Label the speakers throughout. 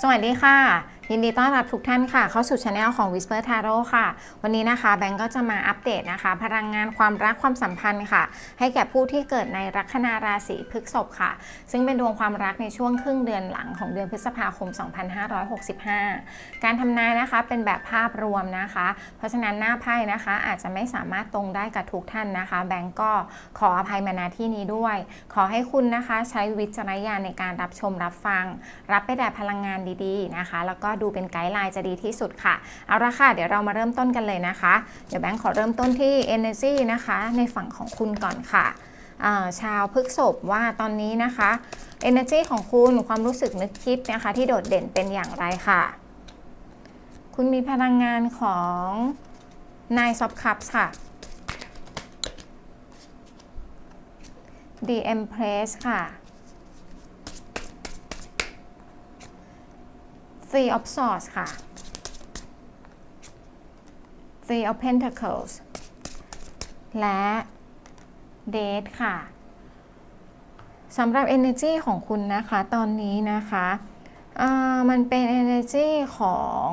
Speaker 1: สวัสดีค่ะ ยินดีต้อนรับทุกท่านค่ะ เข้าสู่ช anel ของ Whisper Tarot ค่ะ วันนี้นะคะแบงก์ก็จะมาอัปเดตนะคะ พลังงานความรักความสัมพันธ์ค่ะ ให้แก่ผู้ที่เกิดในลัคนาราศีพฤษภค่ะ ซึ่งเป็นดวงความรักในช่วงครึ่งเดือนหลังของเดือนพฤษภาคม 2565 การทำนายนะคะเป็นแบบภาพรวมนะคะ เพราะฉะนั้นหน้าไพ่นะคะ อาจจะไม่สามารถตรงได้กับทุกท่านนะคะ แบงก์ก็ขออภัยมาณที่นี้ด้วย ขอให้คุณนะคะใช้วิจารณญาณในการรับชมรับฟัง รับไปแต่พลังงานดีๆนะคะ แล้วก็ดูเป็นไกด์ไลน์จะดีที่สุดค่ะ เอาละค่ะ เดี๋ยวเรามาเริ่มต้นกันเลยนะคะ เดี๋ยวแบงค์ขอเริ่มต้นที่ energy นะคะ ในฝั่งของคุณก่อนค่ะาชาวพฤกษบว่าตอนนี้นะคะ energy ของคุณความรู้สึกนึกคิดนะคะที่โดดเด่นเป็นอย่างไรค่ะ คุณมีพลังงานของ Nine of Cups ค่ะ The Empress ค่ะ Three of Swords ค่ะ Three of Pentacles และ Date ค่ะสำหรับ energy ของคุณนะคะตอนนี้นะคะมันเป็น energy ของ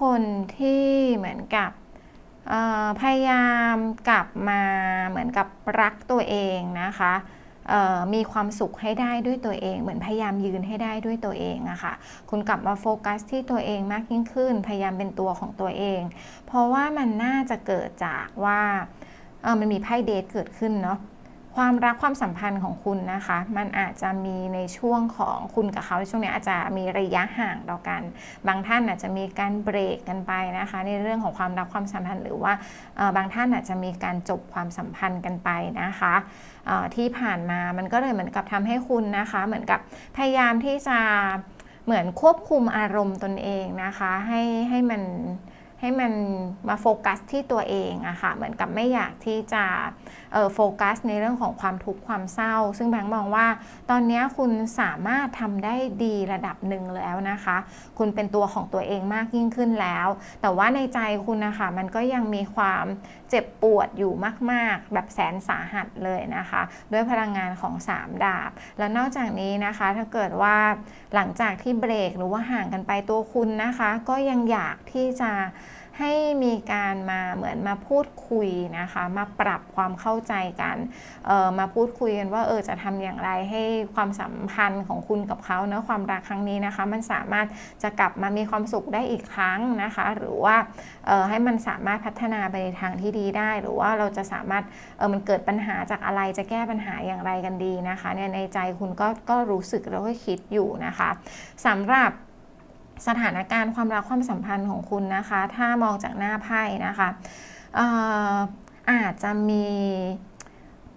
Speaker 1: คนที่เหมือนกับพยายามกลับมาเหมือนกับรักตัวเองนะคะ มีความสุขให้ได้ด้วยตัวเอง เหมือนพยายามยืนให้ได้ด้วยตัวเองอะค่ะคุณกลับมาโฟกัสที่ตัวเองมากยิ่งขึ้น พยายามเป็นตัวของตัวเอง เพราะว่ามันน่าจะเกิดจากว่ามันมีไพ่เดทเกิดขึ้นเนาะ ความรักความสัมพันธ์ของคุณนะคะ มันอาจจะมีในช่วงของคุณกับเขาในช่วงนี้อาจจะมีระยะห่างต่อกัน บางท่านอาจจะมีการเบรกกันไปนะคะ ในเรื่องของความรักความสัมพันธ์หรือว่าบางท่านอาจจะมีการจบความสัมพันธ์กันไปนะคะที่ผ่านมามันก็เลยเหมือนกับทำให้คุณนะคะ เหมือนกับพยายามที่จะเหมือนควบคุมอารมณ์ตนเองนะคะ ให้ให้มันให้มันมาโฟกัสที่ตัวเองอะค่ะเหมือนกับไม่อยากที่จะ โฟกัสในเรื่องของความทุกข์ความเศร้า ซึ่งแบงค์มองว่า ตอนนี้คุณสามารถทำได้ดีระดับหนึ่งแล้วนะคะ คุณเป็นตัวของตัวเองมากยิ่งขึ้นแล้ว แต่ว่าในใจคุณนะคะมันก็ยังมีความเจ็บปวดอยู่มาก ๆ แบบแสนสาหัสเลยนะคะ ด้วยพลังงานของ 3 ดาบ แล้วนอกจากนี้นะคะถ้าเกิดว่าหลังจากที่เบรกหรือว่าห่างกันไปตัวคุณนะคะ ก็ยังอยากที่จะ ให้มีการมาเหมือนมาพูดคุยนะคะ มาปรับความเข้าใจกันมาพูดคุยกันว่าเออจะทำอย่างไรให้ความสัมพันธ์ของคุณกับเขาเนะความรักครั้งนี้นะคะ มันสามารถจะกลับมามีความสุขได้อีกครั้งนะคะ หรือว่าออให้มันสามารถพัฒนาไปในทางที่ดีได้ หรือว่าเราจะสามารถเออมันเกิดปัญหาจากอะไรจะแก้ปัญหาอย่างไรกันดีนะคะเนี่ยในใจคุณก็ก็รู้สึกแล้วก็คิดอยู่นะคะสำหรับ สถานการณ์ความรักความสัมพันธ์ของคุณนะคะ ถ้ามองจากหน้าไพ่นะคะออาจจะมี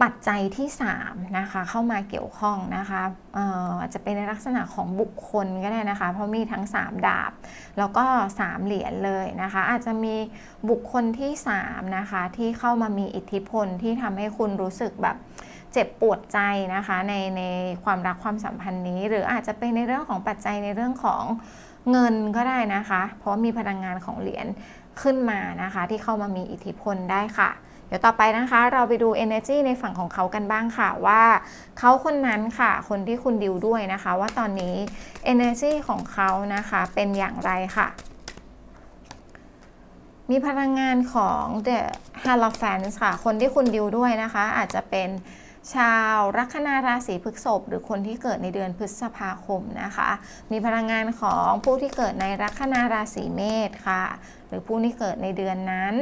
Speaker 1: ปัจจัยที่3นะคะเข้ามาเกี่ยวข้องนะคะอออาจจะเป็นในลักษณะของบุคคลก็ได้นะคะ เพราะมีทั้ง 3 ดาบ แล้วก็ 3 เหรียญเลยนะคะ อาจจะมีบุคคลที่3นะคะที่เข้ามามีอิทธิพลที่ทำให้คุณรู้สึกแบบเจ็บปวดใจนะคะในในความรักความสัมพันธ์นี้ หรืออาจจะเป็นในเรื่องของปัจจัยในเรื่องของ เงินก็ได้นะคะ เพราะมีพลังงานของเหรียญขึ้นมานะคะ ที่เข้ามามีอิทธิพลได้ค่ะ เดี๋ยวต่อไปนะคะ เราไปดู energy ในฝั่งของเขากันบ้างค่ะว่าเขาคนนั้นค่ะ คนที่คุณดิวด้วยนะคะ ว่าตอนนี้ energy ของเขานะคะเป็นอย่างไรค่ะ มีพลังงานของ The Hierophant ค่ะ คนที่คุณดิวด้วยนะคะ อาจจะเป็น ชาวลัคนาราศีพฤษภหรือคนที่เกิดในเดือนพฤษภาคมนะคะ มีพลังงานของผู้ที่เกิดในลัคนาราศีเมษค่ะ หรือผู้ที่เกิดในเดือนนั้น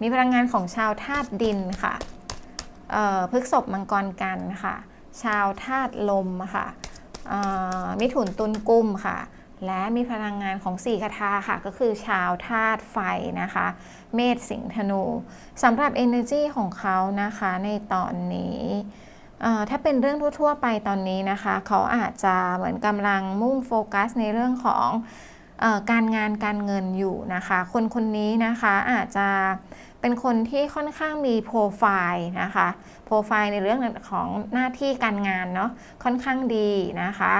Speaker 1: มีพลังงานของชาวธาตุดินค่ะพฤษภมังกรกันค่ะ ชาวธาตุลมค่ะมิถุนตุลกุมค่ะ และมีพลังงานของสี่คาถาค่ะ ก็คือชาวธาตุไฟนะคะ เมษสิงห์ธนูสำหรับ energy ของเขานะคะในตอนนี้ ถ้าเป็นเรื่องทั่ว ๆ ไปตอนนี้นะคะ เขาอาจจะเหมือนกำลังมุ่งโฟกัสในเรื่องของออการงานการเงินอยู่นะคะ คนคนนี้นะคะอาจจะเป็นคนที่ค่อนข้างมีโปรไฟล์นะคะโปรไฟล์ในเรื่องของหน้าที่การงานเนาะค่อนข้างดีนะคะ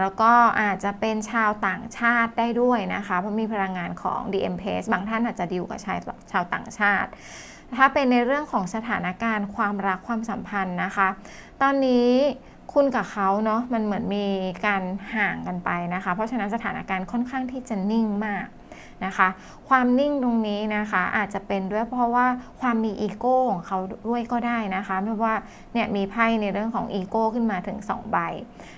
Speaker 1: แล้วก็อาจจะเป็นชาวต่างชาติได้ด้วยนะคะ เพราะมีพลังงานของ DM p a c e บางท่านอาจจะดีลกับชายชาวต่างชาติ ถ้าเป็นในเรื่องของสถานการณ์ความรักความสัมพันธ์นะคะ ตอนนี้คุณกับเขาเนาะมันเหมือนมีการห่างกันไปนะคะ เพราะฉะนั้นสถานการณ์ค่อนข้างที่จะนิ่งมาก นะคะ ความนิ่งตรงนี้นะคะอาจจะเป็นด้วยเพราะว่าความมีอีโก้ของเขาด้วยก็ได้นะคะ ไม่ว่าเนี่ยมีไพ่ในเรื่องของอีโก้ขึ้นมาถึง 2 ใบ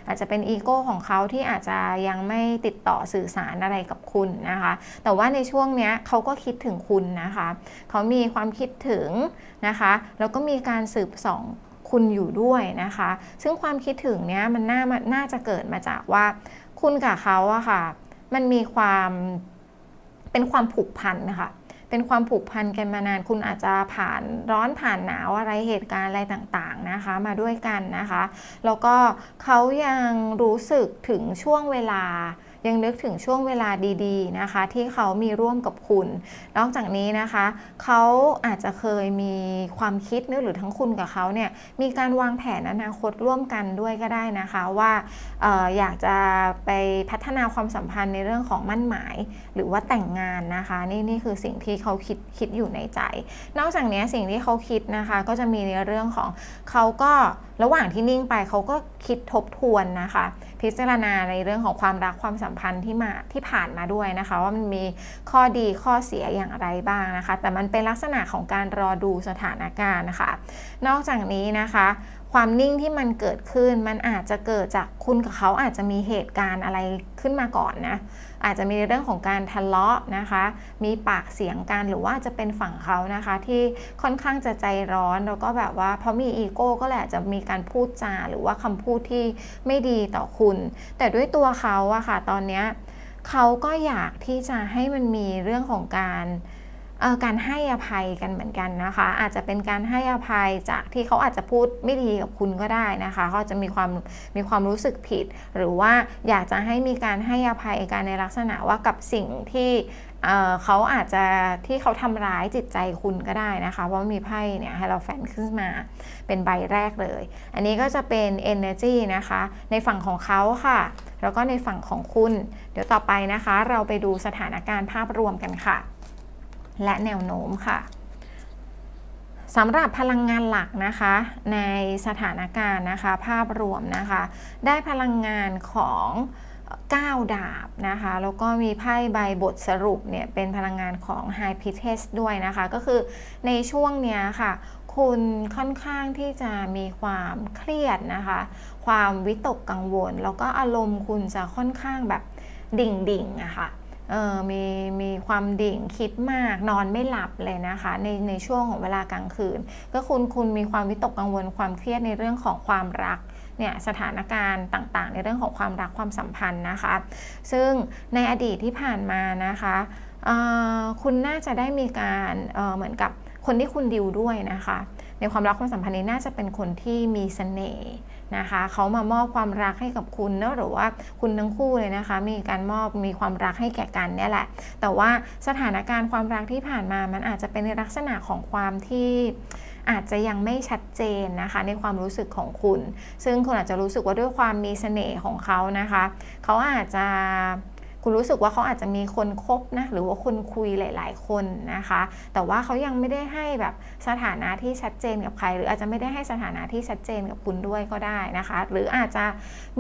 Speaker 1: อาจจะเป็นอีโก้ของเขาที่อาจจะยังไม่ติดต่อสื่อสารอะไรกับคุณนะคะ แต่ว่าในช่วงเนี้ยเขาก็คิดถึงคุณนะคะ เขามีความคิดถึงนะคะ แล้วก็มีการสืบส่องคุณอยู่ด้วยนะคะ ซึ่งความคิดถึงเนี้ยมันน่าน่าจะเกิดมาจากว่าคุณกับเขาอะค่ะ มันมีความ เป็นความผูกพันนะคะเป็นความผูกพันกันมานาน คุณอาจจะผ่านร้อนผ่านหนาวอะไรเหตุการณ์อะไรต่างๆนะคะ มาด้วยกันนะคะ แล้วก็เขายังรู้สึกถึงช่วงเวลา ยังนึกถึงช่วงเวลาดีๆนะคะ ที่เขามีร่วมกับคุณ นอกจากนี้นะคะ เขาอาจจะเคยมีความคิดนึกหรือทั้งคุณกับเขาเนี่ยมีการวางแผนอนาคตร่วมกันด้วยก็ได้นะคะว่าอออยากจะไปพัฒนาความสัมพันธ์ในเรื่องของมั่นหมาย หรือว่าแต่งงานนะคะ นี่นี่คือสิ่งที่เขาคิดคิดอยู่ในใจ นอกจากนี้สิ่งที่เขาคิดนะคะ ก็จะมีในเรื่องของเขาก็ ระหว่างที่นิ่งไปเขาก็คิดทบทวนนะคะ พิจารณาในเรื่องของความรักความสัมพันธ์ที่มาที่ผ่านมาด้วยนะคะ ว่ามันมีข้อดีข้อเสียอย่างไรบ้างนะคะ แต่มันเป็นลักษณะของการรอดูสถานการณ์นะคะ นอกจากนี้นะคะความนิ่งที่มันเกิดขึ้นมันอาจจะเกิดจากคุณกับเขาอาจจะมีเหตุการณ์อะไรขึ้นมาก่อนนะ อาจจะมีเรื่องของการทะเลาะนะคะ มีปากเสียงกันหรือว่าจะเป็นฝั่งเขานะคะ ที่ค่อนข้างจะใจร้อนแล้วก็แบบว่าเพราะมีอีโก้ก็แหละจะมีการพูดจาหรือว่าคำพูดที่ไม่ดีต่อคุณ แต่ด้วยตัวเขาอะค่ะตอนเนี้ยเขาก็อยากที่จะให้มันมีเรื่องของการ การให้อภัยกันเหมือนกันนะคะ อาจจะเป็นการให้อภัยจากที่เขาอาจจะพูดไม่ดีกับคุณก็ได้นะคะเขาจะมีความมีความรู้สึกผิด หรือว่าอยากจะให้มีการให้อภัยกันในลักษณะว่ากับสิ่งที่เเขาอาจจะที่เขาทำร้ายจิตใจคุณก็ได้นะคะ เพราะมีไพ่เนี่ยให้เราแฟนขึ้นมาเป็นใบแรกเลย อันนี้ก็จะเป็น energy นะคะ ในฝั่งของเขาค่ะ แล้วก็ในฝั่งของคุณ เดี๋ยวต่อไปนะคะ เราไปดูสถานการณ์ภาพรวมกันค่ะ และแนวโน้มค่ะสำหรับพลังงานหลักนะคะ ในสถานการณ์นะคะ ภาพรวมนะคะ ได้พลังงานของ9 ดาบนะคะ แล้วก็มีไพ่ใบบทสรุปเนี่ย เป็นพลังงานของ High p r i e t e s ด้วยนะคะ ก็คือในช่วงเนี้ยค่ะ คุณค่อนข้างที่จะมีความเครียดนะคะ ความวิตกกังวล แล้วก็อารมณ์คุณจะค่อนข้างแบบดิ่งๆอะค่ะ เออมีมีความดิ่งคิดมากนอนไม่หลับเลยนะคะในในช่วงของเวลากลางคืน ก็คุณคุณมีความวิตกกังวลความเครียดในเรื่องของความรักเนี่ยสถานการณ์ต่างๆ ในเรื่องของความรักความสัมพันธ์นะคะ ซึ่งในอดีตที่ผ่านมานะคะออคุณน่าจะได้มีการเออเหมือนกับ คนที่คุณดิวด้วยนะคะ ในความรักความสัมพันธ์นี้น่าจะเป็นคนที่มีเสน่ห์นะคะเขามามอบความรักให้กับคุณเนอะหรือว่าคุณทั้งคู่เลยนะคะ มีการมอบมีความรักให้แก่กันเนี่ยแหละ แต่ว่าสถานการณ์ความรักที่ผ่านมามันอาจจะเป็นในลักษณะของความที่อาจจะยังไม่ชัดเจนนะคะ ในความรู้สึกของคุณ ซึ่งคุณอาจจะรู้สึกว่าด้วยความมีเสน่ห์ของเขานะคะ เขาอาจจะ คุณรู้สึกว่าเขาอาจจะมีคนคบนะหรือว่าคนคุยหลาย ๆ คนนะคะ แต่ว่าเขายังไม่ได้ให้แบบสถานะที่ชัดเจนกับใคร หรืออาจจะไม่ได้ให้สถานะที่ชัดเจนกับคุณด้วยก็ได้นะคะ หรืออาจจะ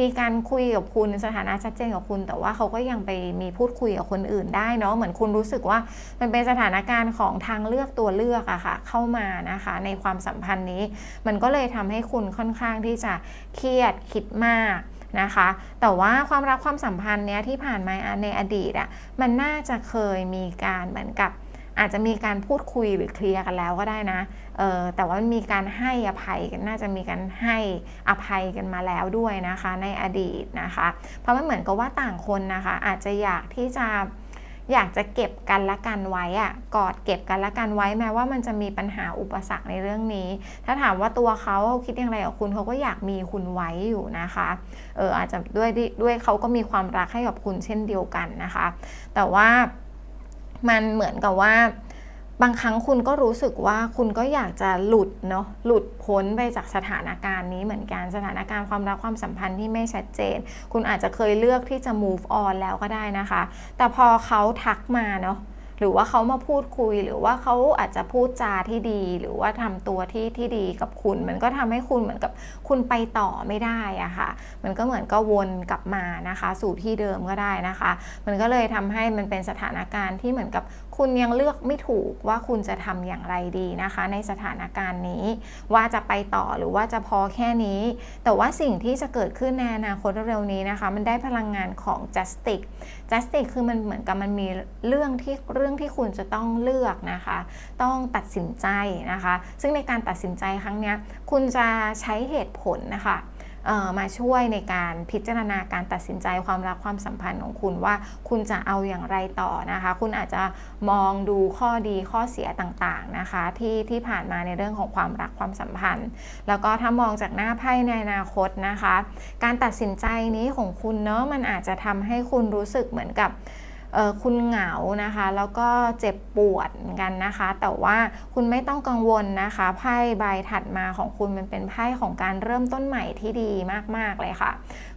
Speaker 1: มีการคุยกับคุณสถานะชัดเจนกับคุณ แต่ว่าเขาก็ยังไปมีพูดคุยกับคนอื่นได้เนาะเหมือนคุณรู้สึกว่ามันเป็นสถานการณ์ของทางเลือกตัวเลือกอะค่ะเข้ามานะคะ ในความสัมพันธ์นี้ มันก็เลยทำให้คุณค่อนข้างที่จะเครียดคิดมาก นะคะ แต่ว่าความรักความสัมพันธ์เนี้ยที่ผ่านมาในอดีตอะมันน่าจะเคยมีการเหมือนกับอาจจะมีการพูดคุยหรือเคลียร์กันแล้วก็ได้นะ เออแต่ว่ามีการให้อภัยกันน่าจะมีการให้อภัยกันมาแล้วด้วยนะคะ ในอดีตนะคะ เพราะมันเหมือนกับว่าต่างคนนะคะ อาจจะอยากที่จะ อยากจะเก็บกันละกันไว้อะกอดเก็บกันละกันไว้แม้ว่ามันจะมีปัญหาอุปสรรคในเรื่องนี้ ถ้าถามว่าตัวเขาคิดอย่างไรกับคุณเขาก็อยากมีคุณไว้อยู่นะคะเอออาจจะด้วยด้วยเขาก็มีความรักให้กับคุณเช่นเดียวกันนะคะ แต่ว่ามันเหมือนกับว่า บางครั้งคุณก็รู้สึกว่าคุณก็อยากจะหลุดเนาะหลุดพ้นไปจากสถานการณ์นี้เหมือนกันสถานการณ์ความรักความสัมพันธ์ที่ไม่ชัดเจน คุณอาจจะเคยเลือกที่จะ move on แล้วก็ได้นะคะ แต่พอเขาทักมาเนาะหรือว่าเขามาพูดคุยหรือว่าเขาอาจจะพูดจาที่ดี หรือว่าทำตัวที่ที่ดีกับคุณ มันก็ทำให้คุณเหมือนกับคุณไปต่อไม่ได้อะค่ะ มันก็เหมือนก็วนกลับมานะคะ สู่ที่เดิมก็ได้นะคะ มันก็เลยทำให้มันเป็นสถานการณ์ที่เหมือนกับ คุณยังเลือกไม่ถูกว่าคุณจะทำอย่างไรดีนะคะ ในสถานการณ์นี้ ว่าจะไปต่อหรือว่าจะพอแค่นี้ แต่ว่าสิ่งที่จะเกิดขึ้นในอนาคตเร็วๆนี้นะคะ มันได้พลังงานของ justice justice คือมันเหมือนกับมันมีเรื่องที่เรื่องที่คุณจะต้องเลือกนะคะ ต้องตัดสินใจนะคะ ซึ่งในการตัดสินใจครั้งนี้คุณจะใช้เหตุผลนะคะ มาช่วยในการพิจารณาการตัดสินใจความรักความสัมพันธ์ของคุณว่าคุณจะเอาอย่างไรต่อนะคะ คุณอาจจะมองดูข้อดีข้อเสียต่างๆนะคะที่ที่ผ่านมาในเรื่องของความรักความสัมพันธ์ แล้วก็ถ้ามองจากหน้าไพ่ในอนาคตนะคะ การตัดสินใจนี้ของคุณเนาะมันอาจจะทำให้คุณรู้สึกเหมือนกับ คุณเหงานะคะ แล้วก็เจ็บปวดกันนะคะ แต่ว่าคุณไม่ต้องกังวลนะคะไพ่ใบถัดมาของคุณมันเป็นไพ่ของการเริ่มต้นใหม่ที่ดีมาก ๆ เลยค่ะ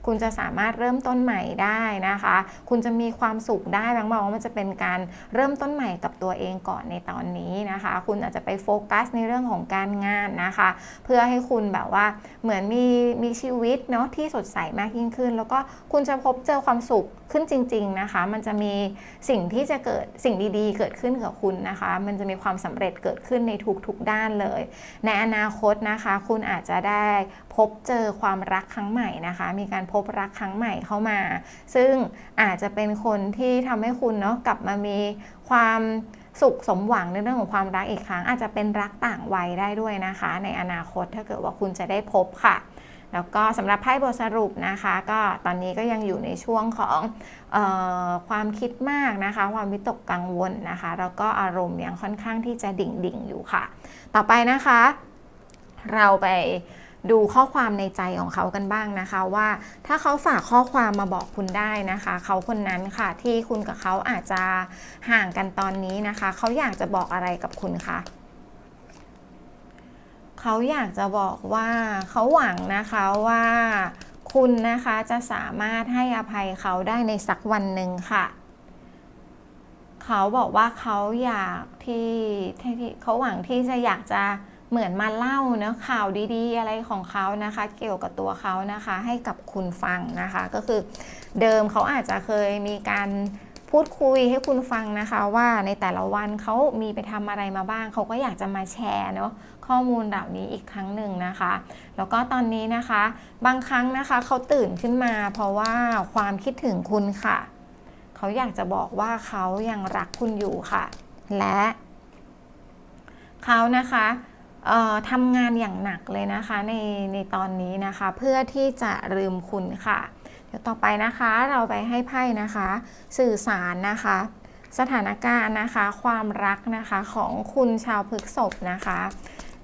Speaker 1: คุณจะสามารถเริ่มต้นใหม่ได้นะคะ คุณจะมีความสุขได้บางบอกว่ามันจะเป็นการเริ่มต้นใหม่กับตัวเองก่อนในตอนนี้นะคะ คุณอาจจะไปโฟกัสในเรื่องของการงานนะคะ เพื่อให้คุณแบบว่าเหมือนมีมีชีวิตเนาะที่สดใสมากยิ่งขึ้น แล้วก็คุณจะพบเจอความสุขขึ้นจริง ๆนะคะ มันจะมีสิ่งที่จะเกิดสิ่งดีๆ เกิดขึ้นกับคุณนะคะ มันจะมีความสำเร็จเกิดขึ้นในทุกๆด้านเลย ในอนาคตนะคะ คุณอาจจะได้พบเจอความรักครั้งใหม่นะคะ มีการพบรักครั้งใหม่เข้ามา ซึ่งอาจจะเป็นคนที่ทำให้คุณเนาะกลับมามีความสุขสมหวังในเรื่องของความรักอีกครั้ง อาจจะเป็นรักต่างวัยได้ด้วยนะคะ ในอนาคตถ้าเกิดว่าคุณจะได้พบค่ะ แล้วก็สำหรับไพ่บทสรุปนะคะ ก็ตอนนี้ก็ยังอยู่ในช่วงของออความคิดมากนะคะ ความวิตกกังวลนะคะ แล้วก็อารมณ์ยังค่อนข้างที่จะดิ่งดิ่งอยู่ค่ะ ต่อไปนะคะ เราไปดูข้อความในใจของเขากันบ้างนะคะ ว่าถ้าเขาฝากข้อความมาบอกคุณได้นะคะ เขาคนนั้นค่ะที่คุณกับเขาอาจจะห่างกันตอนนี้นะคะ เขาอยากจะบอกอะไรกับคุณคะ เขาอยากจะบอกว่าเขาหวังนะคะว่าคุณนะคะจะสามารถให้อภัยเขาได้ในสักวันหนึ่งค่ะ เขาบอกว่าเขาอยากที่ที่ที่เขาหวังที่จะอยากจะเหมือนมาเล่าเนะข่าวดีๆ อะไรของเขานะคะ เกี่ยวกับตัวเขานะคะ ให้กับคุณฟังนะคะ ก็คือเดิมเขาอาจจะเคยมีการพูดคุยให้คุณฟังนะคะ ว่าในแต่ละวันเขามีไปทำอะไรมาบ้าง เขาก็อยากจะมาแชร์เนาะ ข้อมูลเหล่านี้อีกครั้งหนึ่งนะคะ แล้วก็ตอนนี้นะคะ บางครั้งนะคะเขาตื่นขึ้นมา เพราะว่าความคิดถึงคุณค่ะ เขาอยากจะบอกว่าเขายังรักคุณอยู่ค่ะ และเขานะคะทำงานอย่างหนักเลยนะคะในในตอนนี้นะคะ เพื่อที่จะลืมคุณค่ะ เดี๋ยวต่อไปนะคะเราไปให้ไพ่นะคะ สื่อสารนะคะ สถานการณ์นะคะ ความรักนะคะของคุณชาวพฤกษภนะคะ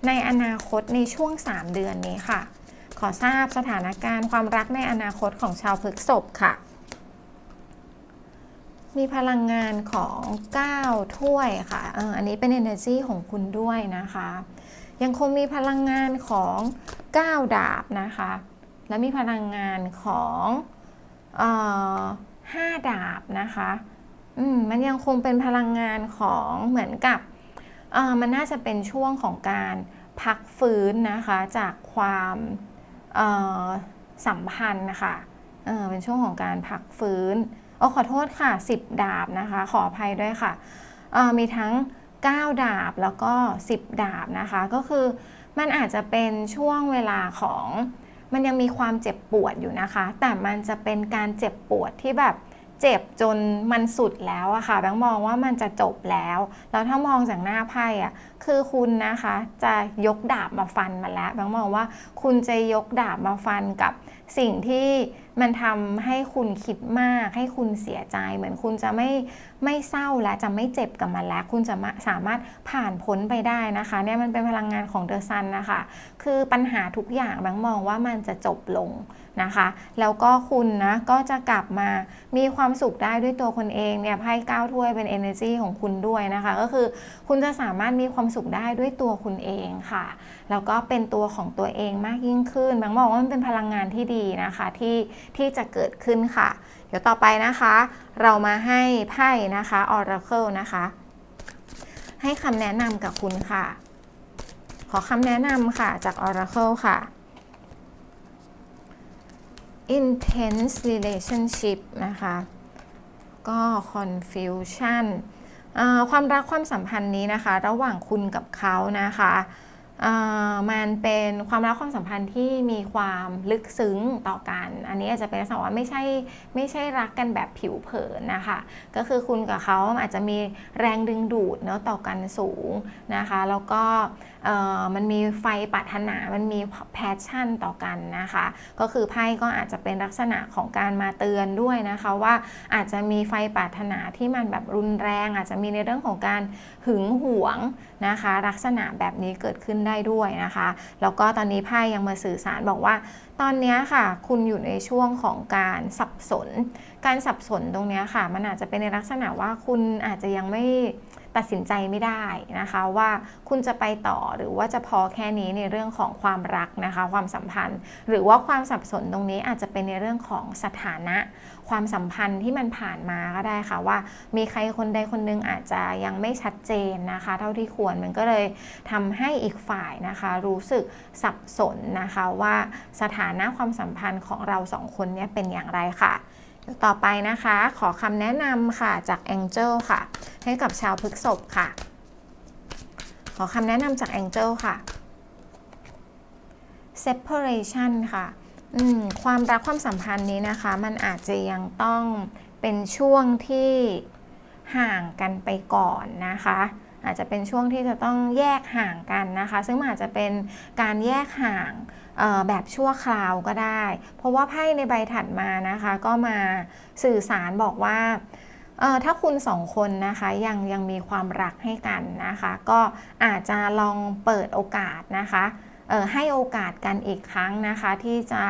Speaker 1: ในอนาคตในช่วง 3 เดือนนี้ค่ะ ขอทราบสถานการณ์ความรักในอนาคตของชาวพฤกษภค่ะ มีพลังงานของ 9 ถ้วยค่ะออันนี้เป็น energy ของคุณด้วยนะคะ ยังคงมีพลังงานของ 9 ดาบนะคะ และมีพลังงานของเอ่อ5ดาบนะคะ อืม มันยังคงเป็นพลังงานของเหมือนกับ มันน่าจะเป็นช่วงของการพักฟื้นนะคะจากความสัมพันธ์นะคะเเป็นช่วงของการพักฟื้นโอ้ขอโทษค่ะ 10 ดาบนะคะ ขออภัยด้วยค่ะ มีทั้ง 9 ดาบแล้วก็ 10 ดาบนะคะ ก็คือมันอาจจะเป็นช่วงเวลาของมันยังมีความเจ็บปวดอยู่นะคะ แต่มันจะเป็นการเจ็บปวดที่แบบ เจ็บจนมันสุดแล้วอะค่ะแบงค์มองว่ามันจะจบแล้ว แล้วถ้ามองจากหน้าไพ่อะคือคุณนะคะจะยกดาบมาฟันมาแล้วแบงค์มองว่าคุณจะยกดาบมาฟันกับ สิ่งที่มันทำให้คุณคิดมาก ให้คุณเสียใจ เหมือนคุณจะไม่ไม่เศร้าและจะไม่เจ็บกับมันแล้ว คุณจะาสามารถผ่านพ้นไปได้นะคะเนี่ยมันเป็นพลังงานของเดอะซันนะคะ คือปัญหาทุกอย่างแบงมองว่ามันจะจบลงนะคะ แล้วก็คุณนะก็จะกลับมามีความสุขได้ด้วยตัวคนเองเนี่ยไพ่เก้าถ้วยเป็น energy ของคุณด้วยนะคะ ก็คือคุณจะสามารถมีความสุขได้ด้วยตัวคุณเองค่ะ แล้วก็เป็นตัวของตัวเองมากยิ่งขึ้นแบงมองว่ามันเป็นพลังงานที่ดีนะคะที่ที่จะเกิดขึ้นค่ะ เดี๋ยวต่อไปนะคะ เรามาให้ไพ่นะคะ Oracle นะคะ ให้คำแนะนำกับคุณค่ะ ขอคำแนะนำค่ะจาก Oracle ค่ะ intense relationship นะคะ ก็ confusion อ่าความรักความสัมพันธ์นี้นะคะ ระหว่างคุณกับเขานะคะ มันเป็นความรักความสัมพันธ์ที่มีความลึกซึ้งต่อกัน อันนี้อาจจะเป็นลักษณะว่าไม่ใช่ไม่ใช่รักกันแบบผิวเผินนะคะ ก็คือคุณกับเขาอาจจะมีแรงดึงดูดเนาะต่อกันสูงนะคะ แล้วก็มันมีไฟปรารถนา มันมีแพชชั่นต่อกันนะคะ ก็คือไพ่ก็อาจจะเป็นลักษณะของการมาเตือนด้วยนะคะว่าอาจจะมีไฟปรารถนาที่มันแบบรุนแรง อาจจะมีในเรื่องของการหึงหวงนะคะ ลักษณะแบบนี้เกิดขึ้นได้ด้วยนะคะ แล้วก็ตอนนี้ไพ่ยังมาสื่อสารบอกว่า ตอนนี้ค่ะ คุณอยู่ในช่วงของการสับสน การสับสนตรงนี้ค่ะ มันอาจจะเป็นในลักษณะว่าคุณอาจจะยังไม่ ตัดสินใจไม่ได้นะคะว่าคุณจะไปต่อหรือว่าจะพอแค่นี้ในเรื่องของความรักนะคะ ความสัมพันธ์ หรือว่าความสับสนตรงนี้อาจจะเป็นในเรื่องของสถานะ ความสัมพันธ์ที่มันผ่านมาก็ได้ค่ะว่า มีใครคนใดคนหนึงอาจจะยังไม่ชัดเจนนะคะ เท่าที่ควรมันก็เลยทำให้อีกฝ่ายนะคะ รู้สึกสับสนนะคะว่าสถานะความสัมพันธ์ของเราสองคนนี้เป็นอย่างไรค่ะ ต่อไปนะคะ ขอคำแนะนำค่ะจาก Angel ค่ะ ให้กับชาวพฤกษภค่ะ ขอคำแนะนำจาก Angel ค่ะ separation ค่ะความรักความสัมพันธ์นี้นะคะ มันอาจจะยังต้องเป็นช่วงที่ห่างกันไปก่อนนะคะ อาจจะเป็นช่วงที่จะต้องแยกห่างกันนะคะ ซึ่งอาจจะเป็นการแยกห่าง แบบชั่วคราวก็ได้ เพราะว่าไพ่ในใบถัดมานะคะ ก็มาสื่อสารบอกว่าถ้าคุณสองคนนะคะยังยังมีความรักให้กันนะคะ ก็อาจจะลองเปิดโอกาสนะคะให้โอกาสกันอีกครั้งนะคะที่จะ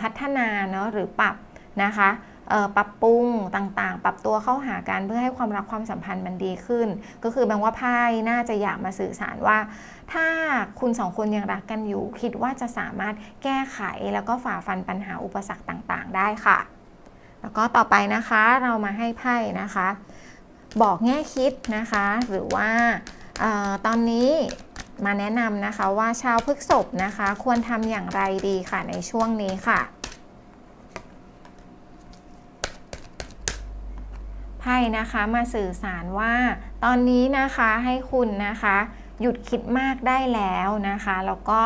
Speaker 1: พัฒนาเนาะหรือปรับนะคะ ปรับปรุงต่างๆ ปรับตัวเข้าหากันเพื่อให้ความรักความสัมพันธ์มันดีขึ้น ก็คือแปลว่าไพ่น่าจะอยากมาสื่อสารว่า ถ้าคุณสองคนยังรักกันอยู่ คิดว่าจะสามารถแก้ไขแล้วก็ฝ่าฟันปัญหาอุปสรรคต่างๆ ได้ค่ะ แล้วก็ต่อไปนะคะเรามาให้ไพ่นะคะ บอกแง่คิดนะคะ หรือว่าออตอนนี้มาแนะนำนะคะว่าชาวพฤกษภนะคะ ควรทำอย่างไรดีค่ะในช่วงนี้ค่ะไพ่ นะคะมาสื่อสารว่า ตอนนี้นะคะให้คุณนะคะ หยุดคิดมากได้แล้วนะคะ แล้วก็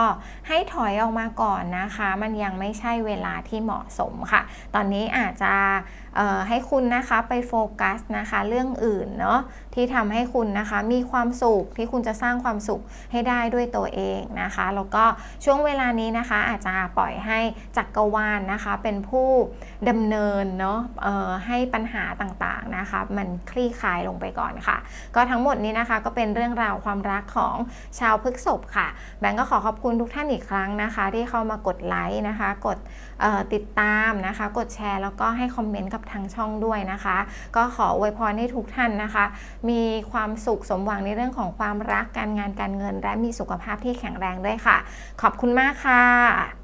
Speaker 1: ให้ถอยออกมาก่อนนะคะ มันยังไม่ใช่เวลาที่เหมาะสมค่ะ ตอนนี้อาจจะ ให้คุณนะคะไปโฟกัสนะคะเรื่องอื่นเนาะที่ทำให้คุณนะคะมีความสุขที่คุณจะสร้างความสุขให้ได้ด้วยตัวเองนะคะแล้วก็ช่วงเวลานี้นะคะอาจจะปล่อยให้จักกรวาลนนะคะเป็นผู้ดำเนินเนาะให้ปัญหาต่างๆนะคะมันคลี่คลายลงไปก่อนค่ะ ก็ทั้งหมดนี้นะคะก็เป็นเรื่องราวความรักของชาวพฤกษภค่ะแบงก์ก็ขอขอบคุณทุกท่านอีกครั้งนะคะ ที่เข้ามากดไลค์นะคะ กดติดตามนะคะ กดแชร์แล้วก็ให้คอมเมนต์กับทางช่องด้วยนะคะ ก็ขออวยพรให้ทุกท่านนะคะ มีความสุขสมหวังในเรื่องของความรักการงานการเงิน และมีสุขภาพที่แข็งแรงด้วยค่ะ ขอบคุณมากค่ะ